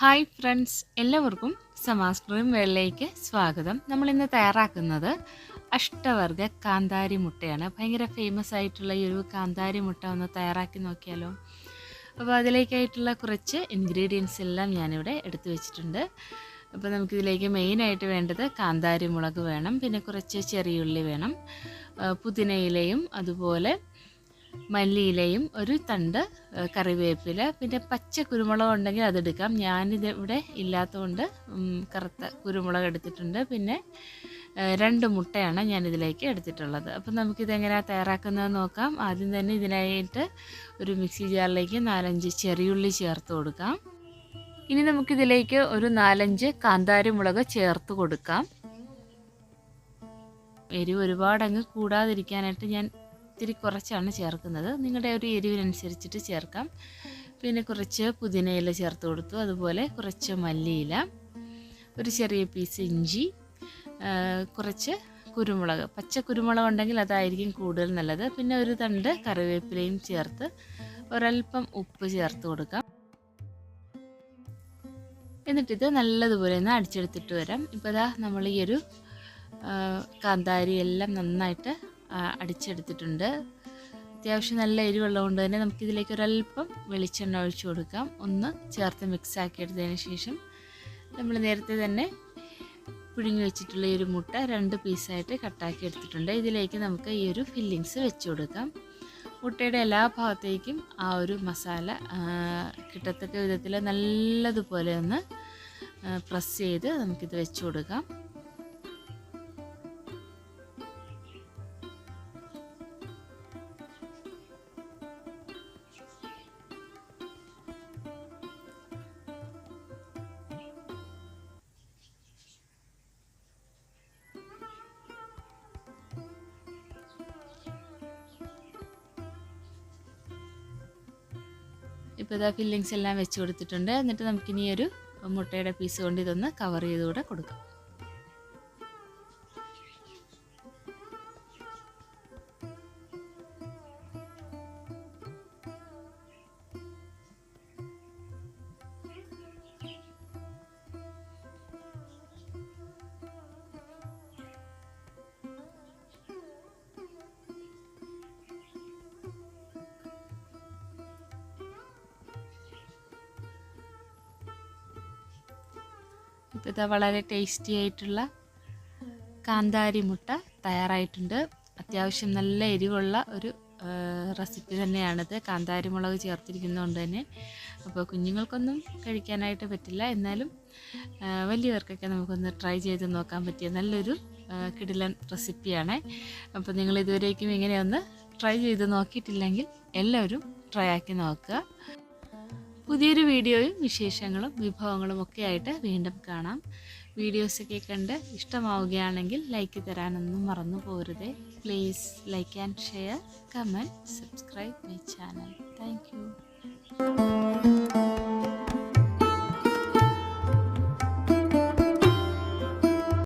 Hi friends എല്ലാവർക്കും സമാസ്ക്രീം വേളിലേക്ക് സ്വാഗതം. നമ്മൾ ഇന്ന് തയ്യാറാക്കുന്നത് അഷ്ടവർഗ കാന്താരി മുട്ടയാണ്. ഭയങ്കര ഫേമസ് ആയിട്ടുള്ള ഈ ഒരു കാന്താരി മുട്ട ഒന്ന് തയ്യാറാക്കി നോക്കിയാലോ. അപ്പോൾ അതിലേക്കായിട്ടുള്ള കുറച്ച് ഇൻഗ്രീഡിയൻസ് എല്ലാം ഞാനിവിടെ എടുത്തു വെച്ചിട്ടുണ്ട്. അപ്പോൾ നമുക്കിതിലേക്ക് മെയിനായിട്ട് വേണ്ടത് കാന്താരി മുളക് വേണം. പിന്നെ കുറച്ച് ചെറിയുള്ളി വേണം. പുതിനയിലയും അതുപോലെ മല്ലിയിലയും ഒരു തണ്ട് കറിവേപ്പില പിന്നെ പച്ച കുരുമുളക് ഉണ്ടെങ്കിൽ അതെടുക്കാം ഞാനിത് ഇവിടെ ഇല്ലാത്തതുകൊണ്ട് കറുത്ത കുരുമുളക് എടുത്തിട്ടുണ്ട്. പിന്നെ രണ്ട് മുട്ടയാണ് ഞാനിതിലേക്ക് എടുത്തിട്ടുള്ളത്. അപ്പം നമുക്കിതെങ്ങനെയാണ് തയ്യാറാക്കുന്നത് നോക്കാം. ആദ്യം തന്നെ ഇതിനായിട്ട് ഒരു മിക്സി ജാറിലേക്ക് നാലഞ്ച് ചെറിയുള്ളി ചേർത്ത് കൊടുക്കാം. ഇനി നമുക്കിതിലേക്ക് ഒരു നാലഞ്ച് കാന്താരി മുളക് ചേർത്ത് കൊടുക്കാം. എരിവ് ഒരുപാടങ്ങ് കൂടാതിരിക്കാനായിട്ട് ഞാൻ ഇത്തിരി കുറച്ചാണ് ചേർക്കുന്നത്. നിങ്ങളുടെ ഒരു എരിവിനനുസരിച്ചിട്ട് ചേർക്കാം. പിന്നെ കുറച്ച് പുതിനയില ചേർത്ത് കൊടുത്തു. അതുപോലെ കുറച്ച് മല്ലിയില ഒരു ചെറിയ പീസ് ഇഞ്ചി കുറച്ച് കുരുമുളക്. പച്ച കുരുമുളക് ഉണ്ടെങ്കിൽ അതായിരിക്കും കൂടുതൽ നല്ലത്. പിന്നെ ഒരു തണ്ട് കറിവേപ്പിലയും ചേർത്ത് ഒരൽപ്പം ഉപ്പ് ചേർത്ത് കൊടുക്കാം. എന്നിട്ടിത് നല്ലതുപോലെ ഒന്ന് അടിച്ചെടുത്തിട്ട് വരാം. ഇപ്പോൾ ഇതാ നമ്മൾ ഈ ഒരു കാന്താരി എല്ലാം നന്നായിട്ട് അടിച്ചെടുത്തിട്ടുണ്ട്. അത്യാവശ്യം നല്ല എരിവുള്ളത് കൊണ്ട് തന്നെ നമുക്കിതിലേക്ക് ഒരല്പം വെളിച്ചെണ്ണ ഒഴിച്ചു കൊടുക്കാം. ഒന്ന് ചേർത്ത് മിക്സ് ആക്കി എടുത്തതിന് ശേഷം നമ്മൾ നേരത്തെ തന്നെ പുഴുങ്ങി വെച്ചിട്ടുള്ള ഈ ഒരു മുട്ട രണ്ട് പീസായിട്ട് കട്ടാക്കി എടുത്തിട്ടുണ്ട് ഇതിലേക്ക് നമുക്ക് ഈ ഒരു ഫില്ലിങ്സ് വെച്ച് കൊടുക്കാം. മുട്ടയുടെ എല്ലാ ഭാഗത്തേക്കും ആ ഒരു മസാല കിട്ടത്തക്ക വിധത്തിൽ നല്ലതുപോലെ ഒന്ന് പ്രസ് ചെയ്ത് നമുക്കിത് വെച്ച് കൊടുക്കാം. ഇപ്പോൾ ഇതാ ഫില്ലിങ്സ് എല്ലാം വെച്ച് കൊടുത്തിട്ടുണ്ട്. എന്നിട്ട് നമുക്കിനി ഒരു മുട്ടയുടെ പീസ് കൊണ്ട് ഇതൊന്ന് കവർ ചെയ്തുകൂടെ കൊടുക്കാം. ഇതാ വളരെ ടേസ്റ്റി ആയിട്ടുള്ള കാന്താരി മുട്ട തയ്യാറായിട്ടുണ്ട്. അത്യാവശ്യം നല്ല എരിവുള്ള ഒരു റെസിപ്പി തന്നെയാണിത്. കാന്താരി മുളക് ചേർത്തിരിക്കുന്നതുകൊണ്ട് തന്നെ. അപ്പോൾ കുഞ്ഞുങ്ങൾക്കൊന്നും കഴിക്കാനായിട്ട് പറ്റില്ല. എന്നാലും വലിയവർക്കൊക്കെ നമുക്കൊന്ന് ട്രൈ ചെയ്ത് നോക്കാൻ പറ്റിയ നല്ലൊരു കിടിലൻ റെസിപ്പിയാണ് അപ്പോൾ നിങ്ങൾ ഇതുവരേക്കും ഇങ്ങനെ ഒന്ന് ട്രൈ ചെയ്ത് നോക്കിയിട്ടില്ലെങ്കിൽ എല്ലാവരും ട്രൈ ആക്കി നോക്കുക. പുതിയൊരു വീഡിയോയും വിശേഷങ്ങളും വിഭവങ്ങളും ഒക്കെ ആയിട്ട് വീണ്ടും കാണാം. വീഡിയോസൊക്കെ കണ്ട് ഇഷ്ടമാവുകയാണെങ്കിൽ ലൈക്ക് തരാനൊന്നും മറന്നു പോരുതേ. Please like and share comment subscribe my channel thank